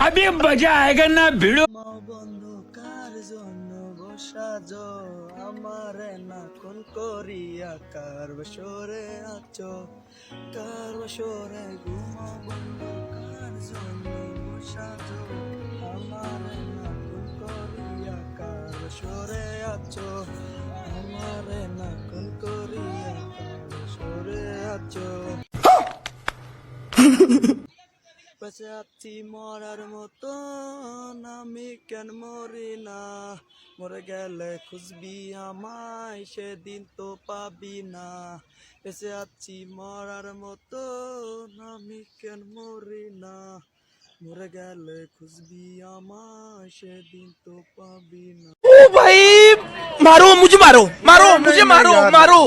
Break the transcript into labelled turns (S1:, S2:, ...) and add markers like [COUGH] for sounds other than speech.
S1: अभी मजा आएगा ना भिड़ो
S2: বন্ধু কার জন্য বসাজ আমারে না কোন করিয়া কার বসরে আছো কার বসরে ঘুমা বন্ধু কার জন্য বসাজ আমারে না কোন করিয়া কার বসরে আছো আমারে না কোন করিয়া কার বসরে আছো [LAUGHS] পেঁচাচ্ছি মরার মতো আমি কেন মরি না? মরে গেলে খুঁজবি আমায় সেদিন তো পাবি না। পেঁচাচ্ছি মরার মতো আমি কেন মরি না? মরে গেলে খুঁজবি আমায় সেদিন তো পাবি না।
S3: ও ভাই মারো মুঝে মারো মারো
S2: মুঝে মারো মারো।